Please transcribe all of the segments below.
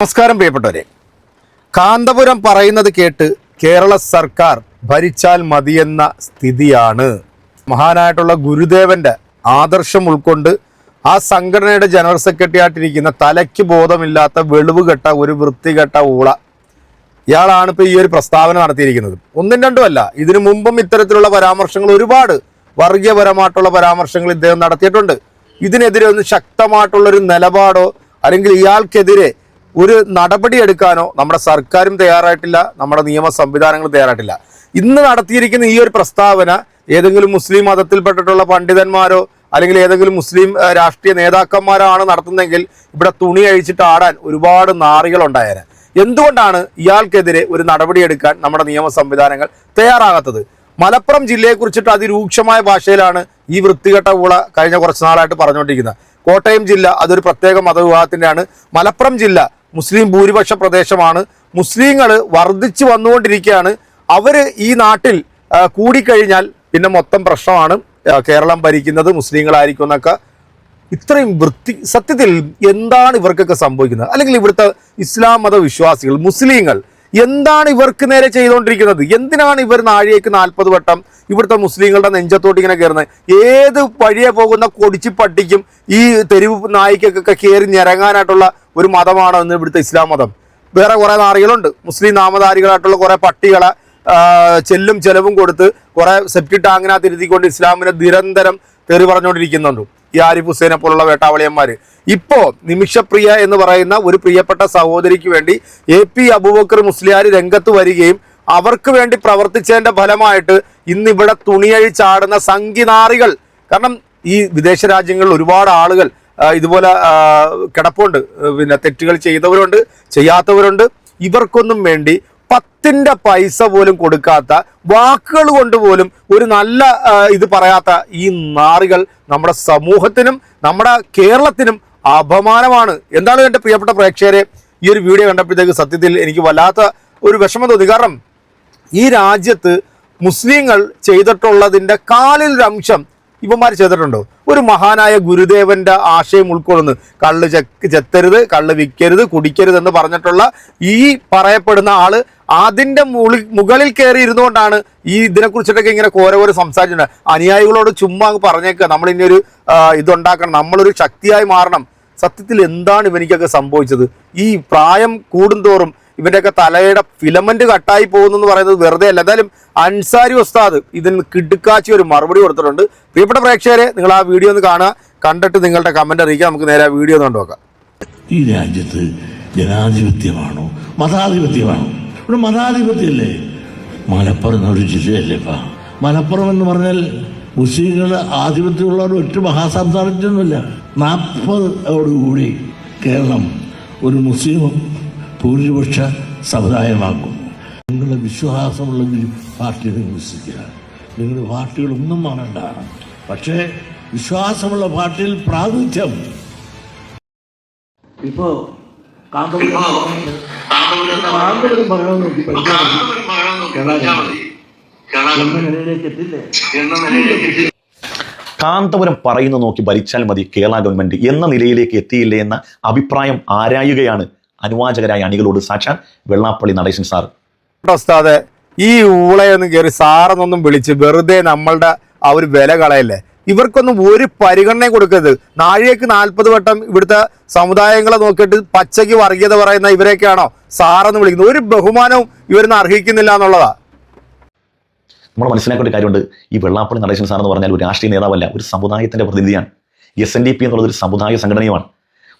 നമസ്കാരം പ്രിയപ്പെട്ടവരെ. കാന്തപുരം പറയുന്നത് കേട്ട് കേരള സർക്കാർ ഭരിച്ചാൽ മതിയെന്ന സ്ഥിതിയാണ്. മഹാനായിട്ടുള്ള ഗുരുദേവന്റെ ആദർശം ഉൾക്കൊണ്ട് ആ സംഘടനയുടെ ജനറൽ സെക്രട്ടറി ആയിട്ടിരിക്കുന്ന തലയ്ക്ക് ബോധമില്ലാത്ത വെളിവുകെട്ട ഒരു വൃത്തികെട്ട ഊള. ഇയാളാണ് ഇപ്പോൾ ഈ ഒരു പ്രസ്താവന നടത്തിയിരിക്കുന്നത്. ഒന്നും രണ്ടുമല്ല ഇതിനു മുമ്പും ഇത്തരത്തിലുള്ള പരാമർശങ്ങൾ ഒരുപാട് വർഗീയപരമായിട്ടുള്ള പരാമർശങ്ങൾ ഇദ്ദേഹം നടത്തിയിട്ടുണ്ട്. ഇതിനെതിരെ ഒന്ന് ശക്തമായിട്ടുള്ളൊരു നിലപാടോ അല്ലെങ്കിൽ ഇയാൾക്കെതിരെ ഒരു നടപടി എടുക്കാനോ നമ്മുടെ സർക്കാരും തയ്യാറായിട്ടില്ല നമ്മുടെ നിയമ സംവിധാനങ്ങളും തയ്യാറായിട്ടില്ല. ഇന്ന് നടത്തിയിരിക്കുന്ന ഈ ഒരു പ്രസ്താവന ഏതെങ്കിലും മുസ്ലിം മതത്തിൽപ്പെട്ടിട്ടുള്ള പണ്ഡിതന്മാരോ അല്ലെങ്കിൽ ഏതെങ്കിലും മുസ്ലിം രാഷ്ട്രീയ രാഷ്ട്രീയ നേതാക്കന്മാരാണ് നടത്തുന്നതെങ്കിൽ ഇവിടെ തുണി അഴിച്ചിട്ട് ആടാൻ ഒരുപാട് നാറികളുണ്ടായേനെ. എന്തുകൊണ്ടാണ് ഇയാൾക്കെതിരെ ഒരു നടപടിയെടുക്കാൻ നമ്മുടെ നിയമ സംവിധാനങ്ങൾ തയ്യാറാകാത്തത്? മലപ്പുറം ജില്ലയെക്കുറിച്ചിട്ട് അതിരൂക്ഷമായ ഭാഷയിലാണ് ഈ വൃത്തികെട്ട ഊള കഴിഞ്ഞ കുറച്ച് നാളായിട്ട് പറഞ്ഞുകൊണ്ടിരിക്കുന്നത്. കോട്ടയം ജില്ല അതൊരു പ്രത്യേക മതവിഭാഗത്തിന്റെയാണ് മലപ്പുറം ജില്ല മുസ്ലിം ഭൂരിപക്ഷ പ്രദേശമാണ്. മുസ്ലിങ്ങൾ വർദ്ധിച്ചു വന്നുകൊണ്ടിരിക്കുകയാണ്. അവർ ഈ നാട്ടിൽ കൂടിക്കഴിഞ്ഞാൽ പിന്നെ മൊത്തം പ്രശ്നമാണ്. കേരളം ഭരിക്കുന്നത് മുസ്ലിങ്ങളായിരിക്കും എന്നൊക്കെ. ഇത്രയും വൃത്തി സത്യത്തിൽ എന്താണ് ഇവർക്കൊക്കെ സംഭവിക്കുന്നത്? അല്ലെങ്കിൽ ഇവിടുത്തെ ഇസ്ലാം മത വിശ്വാസികൾ മുസ്ലിങ്ങൾ എന്താണ് ഇവർക്ക് നേരെ ചെയ്തുകൊണ്ടിരിക്കുന്നത്? എന്തിനാണ് ഇവർ നാഴികയ്ക്ക് നാൽപ്പത് വട്ടം ഇവിടുത്തെ മുസ്ലിങ്ങളുടെ നെഞ്ചത്തോട്ട് ഇങ്ങനെ കയറുന്നത്? ഏത് വഴിയെ പോകുന്ന കൊടിച്ചു പട്ടിക്കും ഈ തെരുവ് നായിക്കൊക്കെ കയറി ഞരങ്ങാനായിട്ടുള്ള ഒരു മതമാണോ ഇന്ന് ഇവിടുത്തെ ഇസ്ലാം മതം? വേറെ കുറേ നാറികളുണ്ട്. മുസ്ലിം നാമധാരികളായിട്ടുള്ള കുറേ പട്ടികളെ ചെല്ലും ചെലവും കൊടുത്ത് കുറേ സെപ്റ്റി അങ്ങനെ ഇരുത്തിക്കൊണ്ട് ഇസ്ലാമിനെ നിരന്തരം തെറി പറഞ്ഞുകൊണ്ടിരിക്കുന്നുണ്ട്. ഈ ആരിഫ് ഹുസൈനെ പോലുള്ള വേട്ടാവളിയന്മാർ ഇപ്പോൾ നിമിഷപ്രിയ എന്ന് പറയുന്ന ഒരു പ്രിയപ്പെട്ട സഹോദരിക്ക് വേണ്ടി എ പി അബൂബക്കർ മുസ്ലിയാർ രംഗത്ത് വരികയും അവർക്ക് വേണ്ടി പ്രവർത്തിച്ചതിന്റെ ഫലമായിട്ട് ഇന്നിവിടെ തുണിയഴിച്ചാടുന്ന സംഘിനാറികൾ. കാരണം ഈ വിദേശ രാജ്യങ്ങളിൽ ഒരുപാട് ആളുകൾ ഇതുപോലെ കിടപ്പുണ്ട്. പിന്നെ തെറ്റുകൾ ചെയ്തവരുണ്ട് ചെയ്യാത്തവരുണ്ട്. ഇവർക്കൊന്നും വേണ്ടി പത്തിന്റെ പൈസ പോലും കൊടുക്കാത്ത വാക്കുകൾ കൊണ്ട് പോലും ഒരു നല്ല ഇത് പറയാത്ത ഈ നാറികൾ നമ്മുടെ സമൂഹത്തിനും നമ്മുടെ കേരളത്തിനും അപമാനമാണ്. എന്താണ് എന്റെ പ്രിയപ്പെട്ട പ്രേക്ഷകരെ? ഈ ഒരു വീഡിയോ കണ്ടപ്പോഴത്തേക്ക് സത്യത്തിൽ എനിക്ക് വല്ലാത്ത ഒരു വിഷമം തോന്നി. കാരണം ഈ രാജ്യത്ത് മുസ്ലിങ്ങൾ ചെയ്തിട്ടുള്ളതിന്റെ അംശം ഇവന്മാർ ചെയ്തിട്ടുണ്ടോ? ഒരു മഹാനായ ഗുരുദേവന്റെ ആശയം ഉൾക്കൊള്ളുന്നു. കള്ള് ചെക്ക് ചെത്തരുത് കള്ള് വിൽക്കരുത് കുടിക്കരുത് എന്ന് പറഞ്ഞിട്ടുള്ള ഈ പറയപ്പെടുന്ന ആൾ അതിന്റെ മുളി മുകളിൽ കയറി ഇരുന്നുകൊണ്ടാണ് ഈ ഇതിനെക്കുറിച്ചിട്ടൊക്കെ ഇങ്ങനെ കോരകോര സംസാരിച്ചിട്ടുണ്ട് അനുയായികളോട് ചുമ്മാ അങ്ങ് പറഞ്ഞേക്കുക. നമ്മൾ ഇനി ഒരു ഇതുണ്ടാക്കണം. നമ്മളൊരു ശക്തിയായി മാറണം. സത്യത്തിൽ എന്താണ് ഇവനിക്കൊക്കെ സംഭവിച്ചത്? ഈ പ്രായം കൂടുന്തോറും ഇവന്റെയൊക്കെ തലയുടെ ഫിലമെന്റ് കട്ടായി പോകുന്നു എന്ന് പറയുന്നത് വെറുതെ അല്ല. എന്തായാലും അൻസാരി ഉസ്താദ് ഇതിന് കിടുക്കാച്ചി ഒരു മറുപടി കൊടുത്തിട്ടുണ്ട്. പ്രിയപ്പെട്ട പ്രേക്ഷകരെ നിങ്ങൾ ആ വീഡിയോ ഒന്ന് കാണുക. കണ്ടിട്ട് നിങ്ങളുടെ കമന്റ് അറിയിക്കുക. നമുക്ക് നേരെ ആ വീഡിയോ ഒന്ന് കണ്ടുനോക്കാം. ഈ രാജ്യത്ത് ജനാധിപത്യമാണോ? മതാധിപത്യമാണോ? ഇവിടെ മതാധിപത്യല്ലേ? മലപ്പുറം എന്നൊരു ജില്ലയല്ലേപ്പാ. മലപ്പുറം എന്ന് പറഞ്ഞാൽ മുസ്ലിങ്ങളുടെ ആധിപത്യമുള്ള ഒരു ഒറ്റ മഹാസംസാരത്തിനൊന്നുമില്ല നാൽപ്പതോടുകൂടി കേരളം ഒരു മുസ്ലിം ഭൂരിപക്ഷ സമുദായമാകും നിങ്ങളുടെ വിശ്വാസമുള്ള പാർട്ടിയെ പാർട്ടി നിങ്ങൾ വിശ്വസിക്കുക നിങ്ങളുടെ പാർട്ടികളൊന്നും മാറണ്ട. പക്ഷേ വിശ്വാസമുള്ള പാർട്ടിയിൽ പ്രാതിനിധ്യം. ഇപ്പോ കാന്തപുരം നോക്കി നിലയിലേക്ക് എത്തില്ലേ കാന്തപുരം പറയുന്നു നോക്കി ഭരിച്ചാൽ മതി കേരള ഗവൺമെന്റ് എന്ന നിലയിലേക്ക് എത്തിയില്ലേ എന്ന അഭിപ്രായം ആരായുകയാണ്? അനുവാചകരായ അണികളോട് സാക്ഷാൻ വെള്ളാപ്പള്ളി നടേശൻ സാർ. ഉസ്താദെ ഈ ഊളയൊന്നും കയറി സാറെന്നൊന്നും വിളിച്ച് വെറുതെ നമ്മളുടെ ആ ഒരു വില കളയല്ലേ? ഇവർക്കൊന്നും ഒരു പരിഗണന കൊടുക്കരുത്. നാഴികക്ക് നാൽപ്പത് വട്ടം ഇവിടുത്തെ സമുദായങ്ങളെ നോക്കിയിട്ട് പച്ചയ്ക്ക് വർഗീയത പറയുന്ന ഇവരെയൊക്കെയാണോ സാറെന്ന് വിളിക്കുന്നത്? ഒരു ബഹുമാനവും ഇവരൊന്നും അർഹിക്കുന്നില്ല എന്നുള്ളതാ. നമ്മൾ മനസ്സിലാക്കേണ്ട കാര്യമുണ്ട്. ഈ വെള്ളാപ്പള്ളി നടേശൻ സാർ എന്ന് പറഞ്ഞാൽ ഒരു രാഷ്ട്രീയ നേതാവല്ല ഒരു സമുദായത്തിന്റെ പ്രതിനിധിയാണ്. എസ് എൻ ഡി പി എന്നുള്ളത് ഒരു സമുദായ സംഘടനയുമാണ്.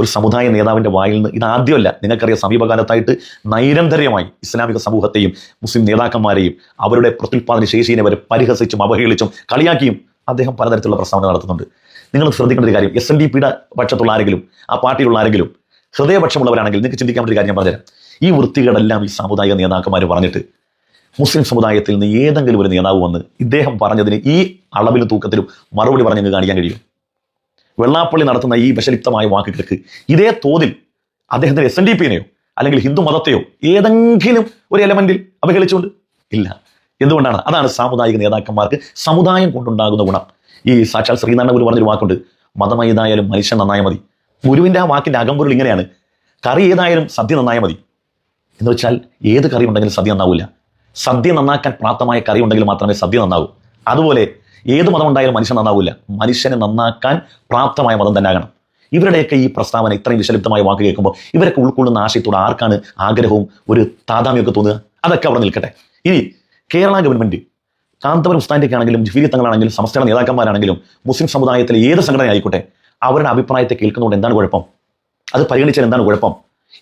ഒരു സമുദായ നേതാവിന്റെ വായിൽ നിന്ന് ഇത് ആദ്യമല്ല. നിങ്ങൾക്കറിയാം സമീപകാലത്തായിട്ട് നൈരന്തര്യമായി ഇസ്ലാമിക സമൂഹത്തെയും മുസ്ലിം നേതാക്കന്മാരെയും അവരുടെ പ്രത്യുൽപാദന ശേഷിയെ വരെ പരിഹസിച്ചും അവഹേളിച്ചും കളിയാക്കിയും അദ്ദേഹം പലതരത്തിലുള്ള പ്രസ്താവന നടത്തുന്നുണ്ട്. നിങ്ങൾ ശ്രദ്ധിക്കേണ്ട ഒരു കാര്യം എസ് എൻ ഡി പിയുടെ പക്ഷത്തുള്ള ആരെങ്കിലും ആ പാർട്ടിയിലുള്ള ആരെങ്കിലും ഹൃദയപക്ഷമുള്ളവരാണെങ്കിൽ നിങ്ങൾക്ക് ചിന്തിക്കാൻ ഒരു കാര്യം ഞാൻ പറഞ്ഞുതരാം. ഈ വൃത്തികളെല്ലാം ഈ സാമുദായിക നേതാക്കന്മാർ പറഞ്ഞിട്ട് മുസ്ലിം സമുദായത്തിൽ നിന്ന് ഏതെങ്കിലും ഒരു നേതാവ് വന്ന് ഇദ്ദേഹം പറഞ്ഞതിന് ഈ അളവിലും തൂക്കത്തിലും മറുപടി പറഞ്ഞു കാണിക്കാൻ കഴിയും. വെള്ളാപ്പള്ളി നടത്തുന്ന ഈ വിഷലിപ്തമായ വാക്കുകൾക്ക് ഇതേ തോതിൽ അദ്ദേഹത്തിന്റെ എസ് എൻ ഡി പിന്നെയോ അല്ലെങ്കിൽ ഹിന്ദു മതത്തെയോ ഏതെങ്കിലും ഒരു എലമെന്റിൽ അവഹേളിച്ചുകൊണ്ട്? ഇല്ല. എന്തുകൊണ്ടാണ്? അതാണ് സാമുദായിക നേതാക്കന്മാർക്ക് സമുദായം കൊണ്ടുണ്ടാകുന്ന ഗുണം. ഈ സാക്ഷാൽ ശ്രീനാരായണ ഗുരു പറഞ്ഞൊരു വാക്കുണ്ട്. മതം ഏതായാലും മനുഷ്യൻ നന്നായ മതി. ഗുരുവിന്റെ ആ വാക്കിന്റെ അകമ്പൊരുൾ ഇങ്ങനെയാണ്. കറി ഏതായാലും സദ്യ നന്നായ മതി. എന്ന് വെച്ചാൽ ഏത് കറി ഉണ്ടെങ്കിലും സദ്യ നന്നാവില്ല സദ്യ നന്നാക്കാൻ പ്രാപ്തമായ കറി ഉണ്ടെങ്കിൽ മാത്രമേ സദ്യ നന്നാവൂ. അതുപോലെ ഏത് മതം ഉണ്ടായാലും മനുഷ്യൻ നന്നാവില്ല മനുഷ്യനെ നന്നാക്കാൻ പ്രാപ്തമായ മതം തന്നെ ആകണം. ഇവരുടെയൊക്കെ ഈ പ്രസ്താവന ഇത്രയും വിശലിപ്തമായ വാക്ക് കേൾക്കുമ്പോൾ ഇവരൊക്കെ ഉൾക്കൊള്ളുന്ന ആശയത്തോട് ആർക്കാണ് ആഗ്രഹവും ഒരു താതാമ്യമൊക്കെ തോന്നുക? അതൊക്കെ അവിടെ നിൽക്കട്ടെ. ഇനി കേരള ഗവൺമെന്റ് കാന്തപുരം ഉസ്താന്റെയൊക്കെ ആണെങ്കിലും ജിഫിരി തങ്ങളാണെങ്കിലും സംസ്ഥാന നേതാക്കന്മാരാണെങ്കിലും മുസ്ലിം സമുദായത്തിലെ ഏത് സംഘടന ആയിക്കോട്ടെ അവരുടെ അഭിപ്രായത്തെ കേൾക്കുന്നതുകൊണ്ട് എന്താണ് കുഴപ്പം? അത് പരിഗണിച്ചാൽ എന്താണ് കുഴപ്പം?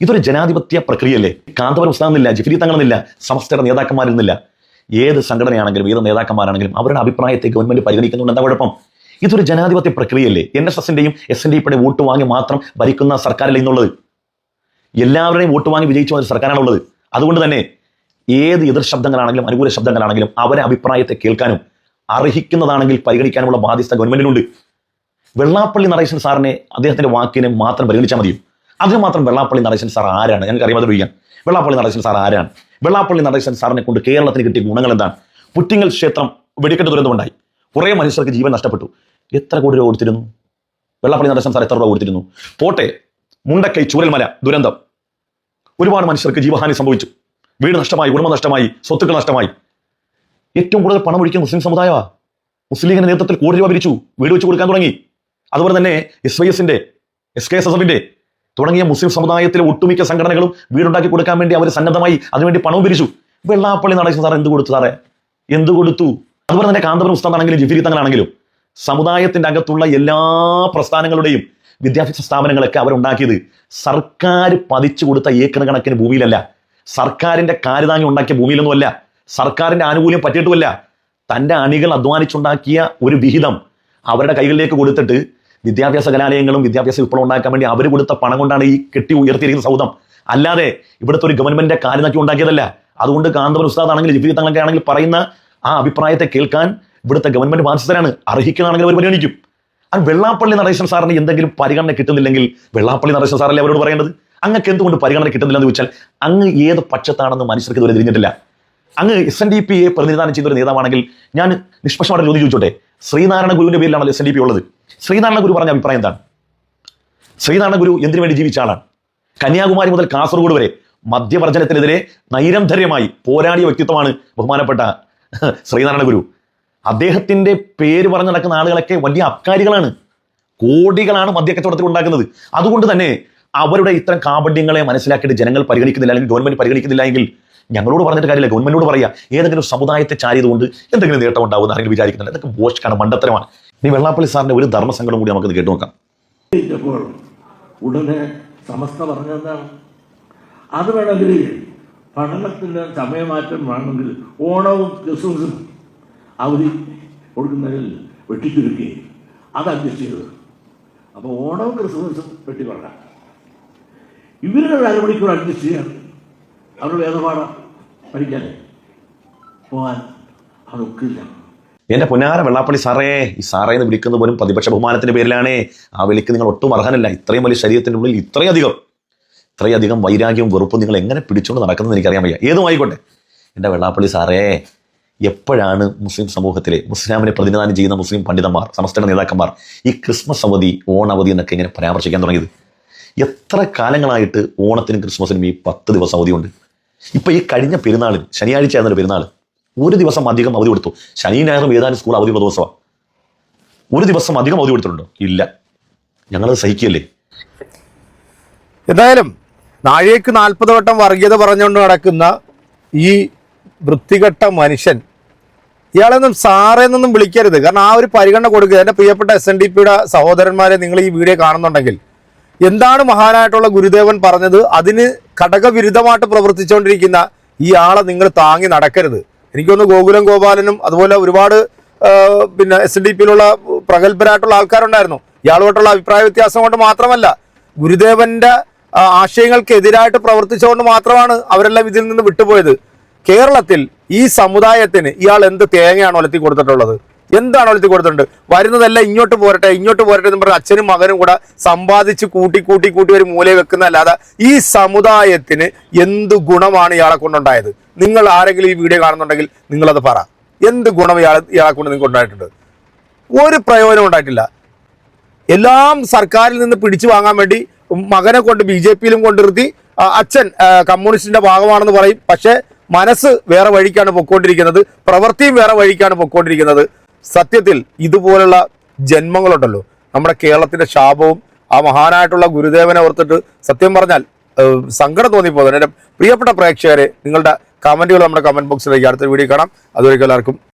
ഇതൊരു ജനാധിപത്യ പ്രക്രിയയല്ലേ? കാന്തപുരം ഉസ്താദെന്നില്ല ജിഫിരി തങ്ങളെന്നില്ല സംസ്ഥയുടെ നേതാക്കന്മാരെന്നില്ല ഏത് സംഘടനയാണെങ്കിലും ഏത് നേതാക്കന്മാരാണെങ്കിലും അവരുടെ അഭിപ്രായത്തെ ഗവൺമെന്റ് പരിഗണിക്കുന്നുണ്ട് എന്താ കുഴപ്പം. ഇതൊരു ജനാധിപത്യ പ്രക്രിയയല്ലേ? എൻ എസ് എസിന്റെയും എസ് എൻ ഡി വോട്ട് വാങ്ങി മാത്രം ഭരിക്കുന്ന സർക്കാരല്ല ഇന്നുള്ളത്? എല്ലാവരുടെയും വോട്ട് വാങ്ങി വിജയിച്ചു വന്ന സർക്കാരാണുള്ളത് അതുകൊണ്ട് തന്നെ ഏത് എതിർ ശബ്ദങ്ങളാണെങ്കിലും അനുകൂല ശബ്ദങ്ങളാണെങ്കിലും അവരെ അഭിപ്രായത്തെ കേൾക്കാനും അർഹിക്കുന്നതാണെങ്കിൽ പരിഗണിക്കാനുമുള്ള ബാധ്യത ഗവൺമെന്റിനുണ്ട്. വെള്ളാപ്പള്ളി നരേശൻ സാറിനെ അദ്ദേഹത്തിന്റെ വാക്കിനെ മാത്രം പരിഗണിച്ചാൽ മതിയും? അതിന് മാത്രം വെള്ളാപ്പള്ളി നരേശൻ സാർ ആരാണ്? ഞങ്ങൾക്ക് അറിയാതെ വിളിക്കാം വെള്ളാപ്പള്ളി നരേശൻ സാർ ആരാണ്? വെള്ളാപ്പള്ളി നടേശൻ സാറിനെ കൊണ്ട് കേരളത്തിന് കിട്ടിയ ഗുണങ്ങൾ എന്താണ് പുറ്റിങ്ങൽ ക്ഷേത്രം വെടിക്കെട്ട് ദുരന്തമുണ്ടായി. കുറേ മനുഷ്യർക്ക് ജീവൻ നഷ്ടപ്പെട്ടു. എത്ര കോടി രൂപ കൊടുത്തിരുന്നു? വെള്ളാപ്പള്ളി നടേശൻ സാർ എത്ര രൂപ കൊടുത്തിരുന്നു? പോട്ടെ മുണ്ടക്കൈ ചൂരൽമല ദുരന്തം. ഒരുപാട് മനുഷ്യർക്ക് ജീവഹാനി സംഭവിച്ചു. വീട് നഷ്ടമായി കുടുംബം നഷ്ടമായി സ്വത്തുക്കൾ നഷ്ടമായി. ഏറ്റവും കൂടുതൽ പണം ഒഴിക്കുന്ന മുസ്ലിം സമുദായമാണ് മുസ്ലിം ലീഗിന്റെ നേതൃത്വത്തിൽ കോടി രൂപ പിരിച്ചു. വീട് വെച്ച് കൊടുക്കാൻ തുടങ്ങി. അതുപോലെ തന്നെ എസ് വൈ എസിന്റെ എസ് കെ എസ് എസ് എഫിന്റെ തുടങ്ങിയ മുസ്ലിം സമുദായത്തിലെ ഒട്ടുമിക്ക സംഘടനകളും വീടുണ്ടാക്കി കൊടുക്കാൻ വേണ്ടി അവർ സന്നദ്ധമായി അതിനുവേണ്ടി പണവും പിരിച്ചു. വെള്ളാപ്പള്ളി നടേശൻ സാർ എന്ത് കൊടുത്തു സാറേ? എന്ത് കൊടുത്തു? അതുപോലെ തന്നെ കാന്തപുരം ഉസ്താദാണെങ്കിലും ജിഫിരി തങ്ങളാണെങ്കിലും സമുദായത്തിന്റെ അകത്തുള്ള എല്ലാ പ്രസ്ഥാനങ്ങളുടെയും വിദ്യാഭ്യാസ സ്ഥാപനങ്ങളൊക്കെ അവരുണ്ടാക്കിയത് സർക്കാർ പതിച്ചു കൊടുത്ത ഏക്കർ കണക്കിന് ഭൂമിയിലല്ല. സർക്കാരിന്റെ കാരുതാങ്ങി ഉണ്ടാക്കിയ ഭൂമിയിലൊന്നുമല്ല. സർക്കാരിന്റെ ആനുകൂല്യം പറ്റിയിട്ടുമല്ല. തന്റെ അണികൾ അധ്വാനിച്ചുണ്ടാക്കിയ ഒരു വിഹിതം അവരുടെ കൈകളിലേക്ക് കൊടുത്തിട്ട് വിദ്യാഭ്യാസ കലാലയങ്ങളും വിദ്യാഭ്യാസ വിപ്ലവം ഉണ്ടാക്കാൻ വേണ്ടി അവർ കൊടുത്ത പണം കൊണ്ടാണ് ഈ കെട്ടി ഉയർത്തിയിരിക്കുന്ന സൗദം അല്ലാതെ ഇവിടുത്തെ ഒരു ഗവൺമെന്റിന്റെ കാര്യം ഉണ്ടാക്കിയതല്ല. അതുകൊണ്ട് കാന്തപുരം ഉസ്താദ് ആണെങ്കിൽ ജിഫി തങ്ങളൊക്കെ ആണെങ്കിൽ പറയുന്ന ആ അഭിപ്രായത്തെ കേൾക്കാൻ ഇവിടുത്തെ ഗവൺമെന്റ് ബാധ്യസ്ഥരാണ്. അർഹിക്കുന്നതാണെങ്കിൽ അവർ പരിഗണിക്കും. ആ വെള്ളാപ്പള്ളി നടേശൻ സാറിന് എന്തെങ്കിലും പരിഗണന കിട്ടുന്നില്ലെങ്കിൽ വെള്ളാപ്പള്ളി നടേശൻ സാറല്ലേ അവരോട് പറയേണ്ടത്? അങ്ങക്ക് എന്തുകൊണ്ട് പരിഗണന കിട്ടുന്നില്ലെന്ന് ചോദിച്ചാൽ അങ്ങ് ഏത് പക്ഷത്താണെന്ന് മനുഷ്യർക്ക് ഇതുവരെ തിരിഞ്ഞിട്ടില്ല. അങ്ങ് എസ് എൻ ഡി പിയെ പ്രതിനിധാനം ഒരു നേതാവാണെങ്കിൽ ഞാൻ നിഷ്പക്ഷമായിട്ട് ചോദ്യം ചോദിച്ചോട്ടെ? ശ്രീനാരായണ ഗുരുവിന്റെ പേരിലാണല്ലോ എസ് എൻ ഡി പി ഉള്ളത്. ശ്രീനാരായണ ഗുരു പറഞ്ഞ അഭിപ്രായം എന്താണ്? ശ്രീനാരായണ ഗുരു എന്തിനു വേണ്ടി ജീവിച്ച ആളാണ്? കന്യാകുമാരി മുതൽ കാസർഗോഡ് വരെ മദ്യവർജനത്തിനെതിരെ നൈരന്തര്യമായി പോരാടിയ വ്യക്തിത്വമാണ് ബഹുമാനപ്പെട്ട ശ്രീനാരായണ ഗുരു. അദ്ദേഹത്തിന്റെ പേര് പറഞ്ഞു നടക്കുന്ന ആളുകളൊക്കെ വലിയ അബ്കാരികളാണ്. കോടികളാണ് മദ്യക്കച്ചവടത്തിൽ ഉണ്ടാക്കുന്നത്. അതുകൊണ്ട് തന്നെ അവരുടെ ഇത്തരം കാപട്യങ്ങളെ മനസ്സിലാക്കിയിട്ട് ജനങ്ങൾ പരിഗണിക്കുന്നില്ല അല്ലെങ്കിൽ ഗവൺമെന്റ് പരിഗണിക്കുന്നില്ല എങ്കിൽ ഞങ്ങളോട് പറഞ്ഞിട്ട് കാര്യമില്ല. ഗവൺമെന്റിനോട് പറയാ ഏതെങ്കിലും സമുദായത്തെ ചാരിയതുകൊണ്ട് എന്തെങ്കിലും നേട്ടം ഉണ്ടാവുമെന്ന് ആരെങ്കിലും വിചാരിക്കുന്നില്ല എന്തൊക്കെ ബോഷ്കാണ് മണ്ടത്തരമാണ് ഇനി വെള്ളാപ്പള്ളി സാറിന്റെ ഒരു ധർമ്മസങ്കടം കൂടി നമുക്ക് കേട്ടു നോക്കാം. ഉടനെ സമസ്ത പറഞ്ഞെന്താണ് അത് വേണമെങ്കിൽ പഠനത്തിന് സമയമാറ്റം വേണമെങ്കിൽ ഓണവും ക്രിസ്മസും അവധി കൊടുക്കുന്നതിൽ വെട്ടിച്ചുരുക്കി. അത് അഡ്ജസ്റ്റ് ചെയ്തത്. അപ്പോൾ ഓണവും ക്രിസ്മസും വെട്ടിക്കൊള്ളാം ഇവരുടെ അരമണിക്കൂർ അഡ്ജസ്റ്റ് ചെയ്യാൻ അവരുടെ വേദപാഠം പഠിക്കാൻ പോകാൻ അതൊക്കില്ല. എന്റെ പുനാര വെള്ളാപ്പള്ളി സാറേ ഈ സാറേ എന്ന് വിളിക്കുന്ന പോലും പ്രതിപക്ഷ ബഹുമാനത്തിന്റെ പേരിലാണേ. ആ വിളിക്ക് നിങ്ങൾ ഒട്ടും അർഹനല്ല. ഇത്രയും വലിയ ശരീരത്തിന്റെ ഉള്ളിൽ ഇത്രയധികം ഇത്രയധികം വൈരാഗ്യവും വെറുപ്പും നിങ്ങൾ എങ്ങനെ പിടിച്ചുകൊണ്ട് നടക്കുന്നത് എനിക്കറിയാൻ വയ്യ. ഏതും ആയിക്കോട്ടെ എന്റെ വെള്ളാപ്പള്ളി സാറേ എപ്പോഴാണ് മുസ്ലിം സമൂഹത്തിലെ മുസ്ലാമിനെ പ്രതിനിധാനം ചെയ്യുന്ന മുസ്ലിം പണ്ഡിതന്മാർ സമസ്തയുടെ നേതാക്കന്മാർ ഈ ക്രിസ്മസ് അവധി ഓണവധി എന്നൊക്കെ ഇങ്ങനെ പരാമർശിക്കാൻ തുടങ്ങിയത്? എത്ര കാലങ്ങളായിട്ട് ഓണത്തിനും ക്രിസ്മസിനും ഈ പത്ത് ദിവസം അവധിയുണ്ട്? ഇപ്പൊ ഈ കഴിഞ്ഞ പെരുന്നാളിൽ ശനിയാഴ്ച ആയിരുന്നൊരു പെരുന്നാൾ ഒരു ദിവസം അധികം അവധി കൊടുത്തു. ശനി ഞായറും ഏതാനും സ്കൂൾ അവധിയുള്ള ദിവസമാണ് ഒരു ദിവസം അധികം അവധി കൊടുത്തിട്ടുണ്ടോ. ഇല്ല. ഞങ്ങളത് സഹിക്കല്ലേ എന്തായാലും നാഴേക്ക് നാൽപ്പത് വട്ടം വർഗീയത പറഞ്ഞുകൊണ്ട് നടക്കുന്ന ഈ വൃത്തികെട്ട മനുഷ്യൻ ഇയാളെന്നും സാറേ എന്നൊന്നും വിളിക്കരുത്. കാരണം ആ ഒരു പരിഗണന കൊടുക്കുക. എന്റെ പ്രിയപ്പെട്ട എസ് എൻ ഡി പിയുടെ സഹോദരന്മാരെ നിങ്ങൾ ഈ വീഡിയോ കാണുന്നുണ്ടെങ്കിൽ എന്താണ് മഹാനായിട്ടുള്ള ഗുരുദേവൻ പറഞ്ഞത്? അതിന് ഘടകവിരുദ്ധമായിട്ട് പ്രവർത്തിച്ചുകൊണ്ടിരിക്കുന്ന ഈ ആളെ നിങ്ങൾ താങ്ങി നടക്കരുത്. എനിക്കൊന്ന് ഗോകുലം ഗോപാലനും അതുപോലെ ഒരുപാട് പിന്നെ എസ് ഡി പിയിലുള്ള പ്രഗത്ഭരായിട്ടുള്ള ആൾക്കാരുണ്ടായിരുന്നു. ഇയാളുമായിട്ടുള്ള അഭിപ്രായ വ്യത്യാസം കൊണ്ട് മാത്രമല്ല ഗുരുദേവന്റെ ആശയങ്ങൾക്കെതിരായിട്ട് പ്രവർത്തിച്ചുകൊണ്ട് മാത്രമാണ് അവരെല്ലാം ഇതിൽ നിന്ന് വിട്ടുപോയത്. കേരളത്തിൽ ഈ സമുദായത്തിന് ഇയാൾ എന്ത് തേങ്ങയാണ് ഒലത്തി കൊടുത്തിട്ടുള്ളത് എന്താണ് ഒലത്തി കൊടുത്തിട്ടുണ്ട്? വരുന്നതല്ല ഇങ്ങോട്ട് പോരട്ടെ ഇങ്ങോട്ട് പോരട്ടെ എന്ന് പറഞ്ഞ അച്ഛനും മകനും കൂടെ സമ്പാദിച്ച് കൂട്ടി കൂട്ടി കൂട്ടി ഒരു മൂലയെ വെക്കുന്നതല്ലാതെ ഈ സമുദായത്തിന് എന്ത് ഗുണമാണ് ഇയാളെ കൊണ്ടുണ്ടായത്? നിങ്ങൾ ആരെങ്കിലും ഈ വീഡിയോ കാണുന്നുണ്ടെങ്കിൽ നിങ്ങളത് പറ. എന്ത് ഗുണം ഇയാളെ ഇയാളെ കൊണ്ട് നിങ്ങൾക്ക് ഉണ്ടായിട്ടുണ്ട്? ഒരു പ്രയോജനം ഉണ്ടായിട്ടില്ല. എല്ലാം സർക്കാരിൽ നിന്ന് പിടിച്ചു വാങ്ങാൻ വേണ്ടി മകനെ കൊണ്ട് ബി ജെ പിയിലും കൊണ്ടിരുത്തി അച്ഛൻ കമ്മ്യൂണിസ്റ്റിന്റെ ഭാഗമാണെന്ന് പറയും. പക്ഷേ മനസ്സ് വേറെ വഴിക്കാണ് പൊക്കോണ്ടിരിക്കുന്നത്. പ്രവൃത്തിയും വേറെ വഴിക്കാണ് പൊക്കോണ്ടിരിക്കുന്നത്. സത്യത്തിൽ ഇതുപോലുള്ള ജന്മങ്ങളുണ്ടല്ലോ. നമ്മുടെ കേരളത്തിന്റെ ശാപവും ആ മഹാനായിട്ടുള്ള ഗുരുദേവനെ ഓർത്തിട്ട് സത്യം പറഞ്ഞാൽ സങ്കടം തോന്നിപ്പോകുന്നു എന്റെ പ്രിയപ്പെട്ട പ്രേക്ഷകരെ നിങ്ങളുടെ കമന്റുകൾ നമ്മുടെ കമന്റ് ബോക്സിലേക്ക് അടുത്ത വീഡിയോ കാണാം. അതുവരെയ്ക്കും എല്ലാവർക്കും